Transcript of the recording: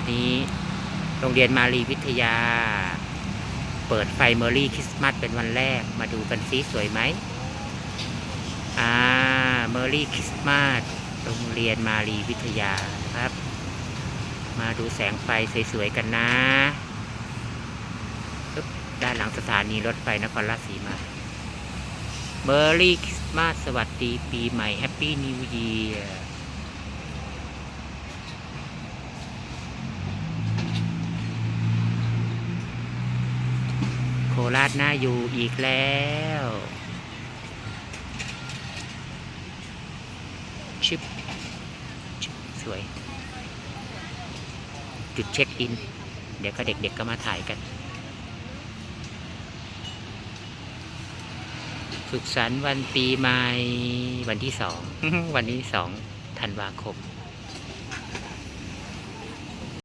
วันนี้ โรงเรียนมารีวิทยา เปิดไฟเมอรี่คริสต์มาสเป็นวันแรก มาดูกันซิสวยไหมอ่าเมอรี่คริสต์มาสโรงเรียนมารีวิทยาครับ มาดูแสงไฟสวยๆกันนะ ด้านหลังสถานีรถไฟนครราชสีมาเมอรี่คริสต์มาสสวัสดีปีใหม่แฮปปี้นิว e ี r โค ราชน่าอยู่อีกแล้วชิปสวย จุดเช็คอิน เดี๋ยวก็เด็กๆก็มาถ่ายกัน สุขสันต์วันปีใหม่ วันที่สอง วันนี้สองธันวาคม